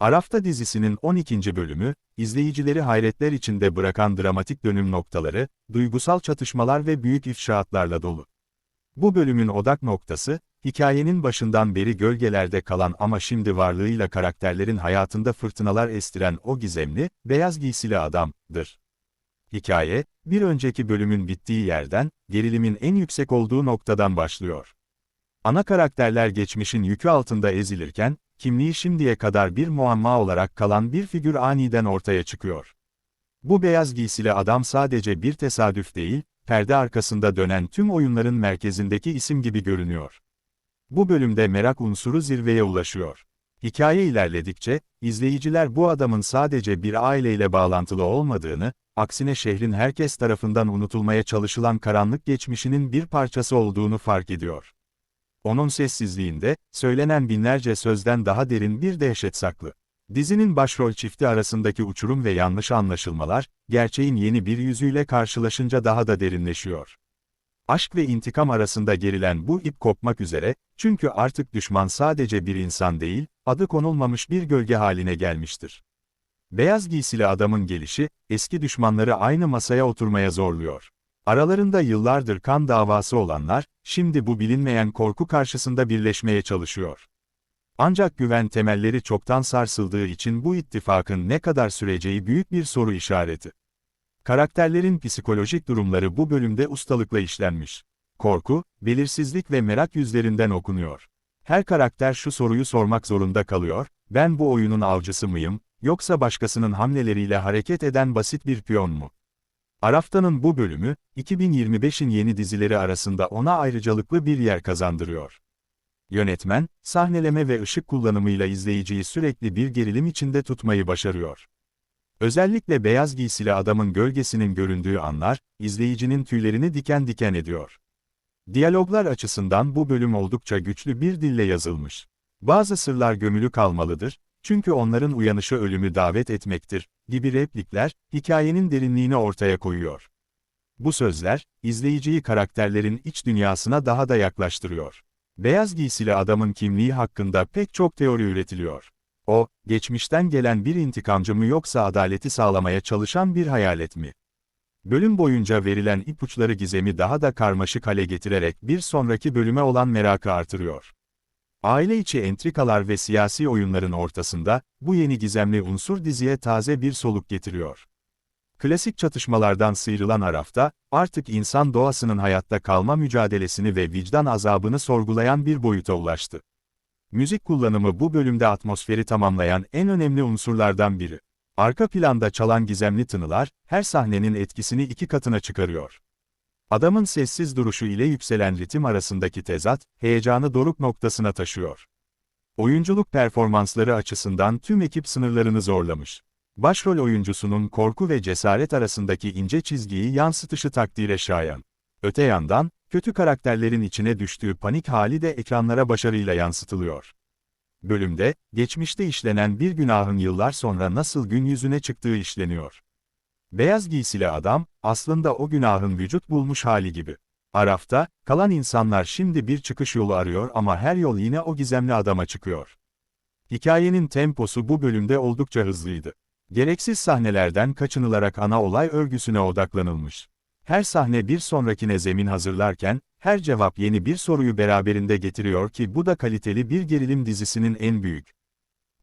Arafta dizisinin 12. bölümü, izleyicileri hayretler içinde bırakan dramatik dönüm noktaları, duygusal çatışmalar ve büyük ifşaatlarla dolu. Bu bölümün odak noktası, hikayenin başından beri gölgelerde kalan ama şimdi varlığıyla karakterlerin hayatında fırtınalar estiren o gizemli, beyaz giysili adamdır. Hikaye, bir önceki bölümün bittiği yerden, gerilimin en yüksek olduğu noktadan başlıyor. Ana karakterler geçmişin yükü altında ezilirken, kimliği şimdiye kadar bir muamma olarak kalan bir figür aniden ortaya çıkıyor. Bu beyaz giysili adam sadece bir tesadüf değil, perde arkasında dönen tüm oyunların merkezindeki isim gibi görünüyor. Bu bölümde merak unsuru zirveye ulaşıyor. Hikaye ilerledikçe, izleyiciler bu adamın sadece bir aileyle bağlantılı olmadığını, aksine şehrin herkes tarafından unutulmaya çalışılan karanlık geçmişinin bir parçası olduğunu fark ediyor. Onun sessizliğinde, söylenen binlerce sözden daha derin bir dehşet saklı. Dizinin başrol çifti arasındaki uçurum ve yanlış anlaşılmalar, gerçeğin yeni bir yüzüyle karşılaşınca daha da derinleşiyor. Aşk ve intikam arasında gerilen bu ip kopmak üzere, çünkü artık düşman sadece bir insan değil, adı konulmamış bir gölge haline gelmiştir. Beyaz giysili adamın gelişi, eski düşmanları aynı masaya oturmaya zorluyor. Aralarında yıllardır kan davası olanlar, şimdi bu bilinmeyen korku karşısında birleşmeye çalışıyor. Ancak güven temelleri çoktan sarsıldığı için bu ittifakın ne kadar süreceği büyük bir soru işareti. Karakterlerin psikolojik durumları bu bölümde ustalıkla işlenmiş. Korku, belirsizlik ve merak yüzlerinden okunuyor. Her karakter şu soruyu sormak zorunda kalıyor, ben bu oyunun avcısı mıyım, yoksa başkasının hamleleriyle hareket eden basit bir piyon mu? Arafta'nın bu bölümü, 2025'in yeni dizileri arasında ona ayrıcalıklı bir yer kazandırıyor. Yönetmen, sahneleme ve ışık kullanımıyla izleyiciyi sürekli bir gerilim içinde tutmayı başarıyor. Özellikle beyaz giysili adamın gölgesinin göründüğü anlar, izleyicinin tüylerini diken diken ediyor. Diyaloglar açısından bu bölüm oldukça güçlü bir dille yazılmış. Bazı sırlar gömülü kalmalıdır, çünkü onların uyanışı ölümü davet etmektir, gibi replikler, hikayenin derinliğini ortaya koyuyor. Bu sözler, izleyiciyi karakterlerin iç dünyasına daha da yaklaştırıyor. Beyaz giysili adamın kimliği hakkında pek çok teori üretiliyor. O, geçmişten gelen bir intikamcı mı yoksa adaleti sağlamaya çalışan bir hayalet mi? Bölüm boyunca verilen ipuçları gizemi daha da karmaşık hale getirerek bir sonraki bölüme olan merakı artırıyor. Aile içi entrikalar ve siyasi oyunların ortasında, bu yeni gizemli unsur diziye taze bir soluk getiriyor. Klasik çatışmalardan sıyrılan Araf'ta, artık insan doğasının hayatta kalma mücadelesini ve vicdan azabını sorgulayan bir boyuta ulaştı. Müzik kullanımı bu bölümde atmosferi tamamlayan en önemli unsurlardan biri. Arka planda çalan gizemli tınılar, her sahnenin etkisini iki katına çıkarıyor. Adamın sessiz duruşu ile yükselen ritim arasındaki tezat, heyecanı doruk noktasına taşıyor. Oyunculuk performansları açısından tüm ekip sınırlarını zorlamış. Başrol oyuncusunun korku ve cesaret arasındaki ince çizgiyi yansıtışı takdire şayan. Öte yandan, kötü karakterlerin içine düştüğü panik hali de ekranlara başarıyla yansıtılıyor. Bölümde, geçmişte işlenen bir günahın yıllar sonra nasıl gün yüzüne çıktığı işleniyor. Beyaz giysili adam, aslında o günahın vücut bulmuş hali gibi. Araf'ta, kalan insanlar şimdi bir çıkış yolu arıyor ama her yol yine o gizemli adama çıkıyor. Hikayenin temposu bu bölümde oldukça hızlıydı. Gereksiz sahnelerden kaçınılarak ana olay örgüsüne odaklanılmış. Her sahne bir sonrakine zemin hazırlarken, her cevap yeni bir soruyu beraberinde getiriyor ki bu da kaliteli bir gerilim dizisinin en büyük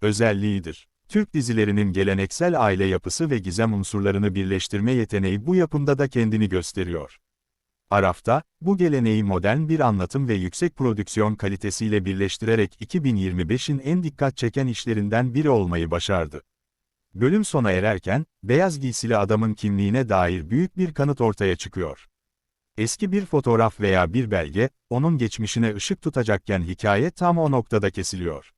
özelliğidir. Türk dizilerinin geleneksel aile yapısı ve gizem unsurlarını birleştirme yeteneği bu yapımda da kendini gösteriyor. Araf'ta, bu geleneği modern bir anlatım ve yüksek prodüksiyon kalitesiyle birleştirerek 2025'in en dikkat çeken işlerinden biri olmayı başardı. Bölüm sona ererken, beyaz giysili adamın kimliğine dair büyük bir kanıt ortaya çıkıyor. Eski bir fotoğraf veya bir belge, onun geçmişine ışık tutacakken hikaye tam o noktada kesiliyor.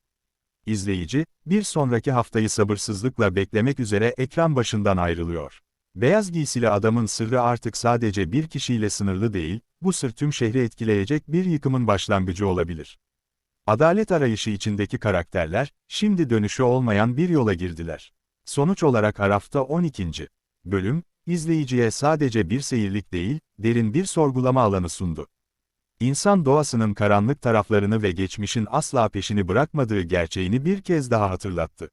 İzleyici, bir sonraki haftayı sabırsızlıkla beklemek üzere ekran başından ayrılıyor. Beyaz giysili adamın sırrı artık sadece bir kişiyle sınırlı değil, bu sır tüm şehri etkileyecek bir yıkımın başlangıcı olabilir. Adalet arayışı içindeki karakterler, şimdi dönüşü olmayan bir yola girdiler. Sonuç olarak Araf'ta 12. bölüm, izleyiciye sadece bir seyirlik değil, derin bir sorgulama alanı sundu. İnsan doğasının karanlık taraflarını ve geçmişin asla peşini bırakmadığı gerçeğini bir kez daha hatırlattı.